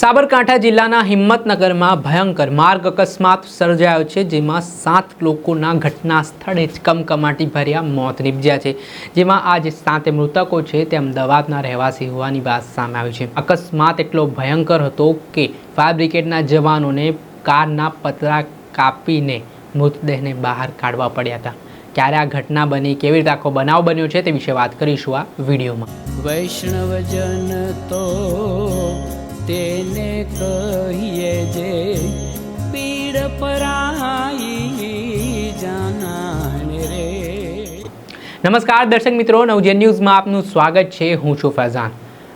સાબરકાંઠા જિલ્લાના હિંમતનગરમાં ભયંકર માર્ગ અકસ્માત સર્જાયો છે, જેમાં સાત લોકોના ઘટના સ્થળે જ કમકમાટી ભર્યા મોત નીપજ્યા છે. જેમાં આ જે સાત મૃતકો છે, તે અમદાવાદના રહેવાસી હોવાની વાત સામે આવી છે. અકસ્માત એટલો ભયંકર હતો કે ફાયર બ્રિગેડના જવાનોને કારના પતરા કાપીને મૃતદેહને બહાર કાઢવા પડ્યા હતા. ક્યારે આ ઘટના બની, કેવી રીતે આખો બનાવ બન્યો છે, તે વિશે વાત કરીશું આ વિડીયોમાં. વૈષ્ણવજન તો તેને કહીએ જે પીડ પરાઈ જાનાને રે. નમસ્કાર દર્શક મિત્રો નવજન ન્યૂઝમાં આપનું સ્વાગત છે. હું છું ફૈઝાન.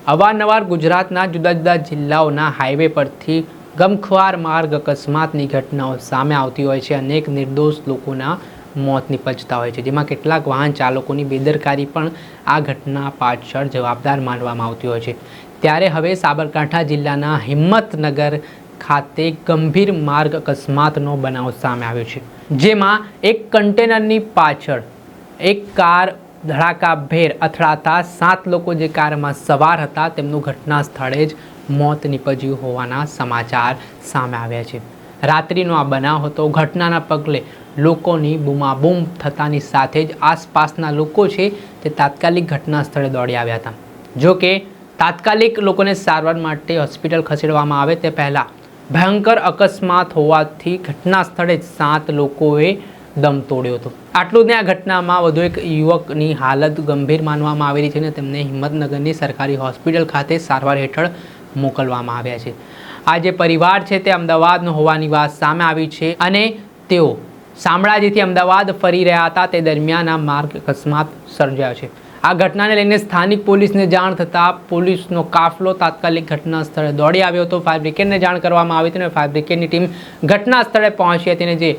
અવારનવાર ગુજરાતના જુદા જુદા જિલ્લાઓના હાઈવે પરથી ગમખ્વાર માર્ગ અકસ્માતની ઘટનાઓ સામે આવતી હોય છે. અનેક નિર્દોષ લોકોના મોત નિપજતા હોય છે. જેમાં કેટલાક વાહન ચાલકોની બેદરકારી પણ આ ઘટના પાછળ જવાબદાર માનવામાં આવતી હોય છે. ત્યારે હવે સાબરકાંઠા જિલ્લાના હિંમતનગર ખાતે ગંભીર માર્ગ અકસ્માતનો બનાવ સામે આવ્યો છે, જેમાં એક કન્ટેનરની પાછળ એક કાર ધડાકાભેર અથડાતા સાત લોકો જે કારમાં સવાર હતા તેમનું ઘટના સ્થળે જ મોત નીપજ્યું હોવાના સમાચાર સામે આવ્યા છે. રાત્રિનો આ બનાવ હતો. ઘટનાના પગલે લોકોની બૂમાબૂમ થતાની સાથે જ આસપાસના લોકો છે તે તાત્કાલિક ઘટના સ્થળે દોડી આવ્યા હતા. જો કે તાત્કાલિક લોકોને સારવાર માટે હોસ્પિટલ ખસેડવામાં આવે તે પહેલાં ભયંકર અકસ્માત હોવાથી ઘટના સ્થળે જ સાત લોકોએ દમ તોડ્યો હતો. આટલું જ આ ઘટનામાં વધુ એક યુવકની હાલત ગંભીર માનવામાં આવેલી છે અને તેમને હિંમતનગરની સરકારી હોસ્પિટલ ખાતે સારવાર હેઠળ મોકલવામાં આવ્યા છે. આ જે પરિવાર છે તે અમદાવાદનો હોવાની વાત સામે આવી છે અને તેઓ શામળાજીથી અમદાવાદ ફરી રહ્યા હતા. તે દરમિયાન આ માર્ગ અકસ્માત સર્જાયો છે. આ ઘટનાને લઈને સ્થાનિક પોલીસને જાણ થતાં પોલીસનો કાફલો તાત્કાલિક ઘટના સ્થળે દોડી આવ્યો હતો. ફાયર બ્રિગેડને જાણ કરવામાં આવી હતી અને ફાયર બ્રિગેડની ટીમ ઘટના સ્થળે પહોંચી હતી અને જે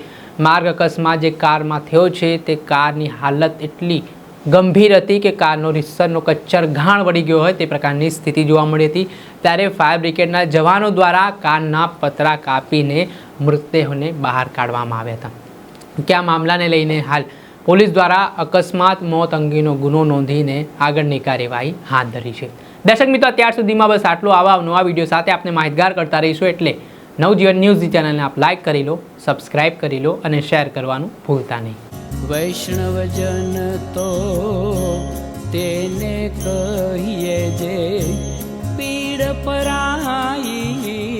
માર્ગ અકસ્માત જે કારમાં થયો છે તે કારની હાલત એટલી ગંભીર હતી કે કારનો રિસરનો કચ્ચર ઘાણ વળી ગયો હોય તે પ્રકારની સ્થિતિ જોવા મળી હતી. ત્યારે ફાયર બ્રિગેડના જવાનો દ્વારા કારના પતરા કાપીને મૃતદેહોને બહાર કાઢવામાં આવ્યા હતા. કે આ મામલાને લઈને હાલ પોલીસ દ્વારા અકસ્માત, મોત અંગેનો ગુનો નોંધીને આગળની કાર્યવાહી હાથ ધરી છે. દર્શક મિત્રો, અત્યાર સુધીમાં બસ આટલું. આવા નવા વીડિયો સાથે આપણે માહિતગાર કરતા રહીશું એટલે નવજીવન ન્યૂઝની ચેનલને આપ લાઇક કરી લો, સબસ્ક્રાઇબ કરી લો અને શેર કરવાનું ભૂલતા નહીં. વૈષ્ણવજન તો તેને કહીએ જે પીડ પરાઈ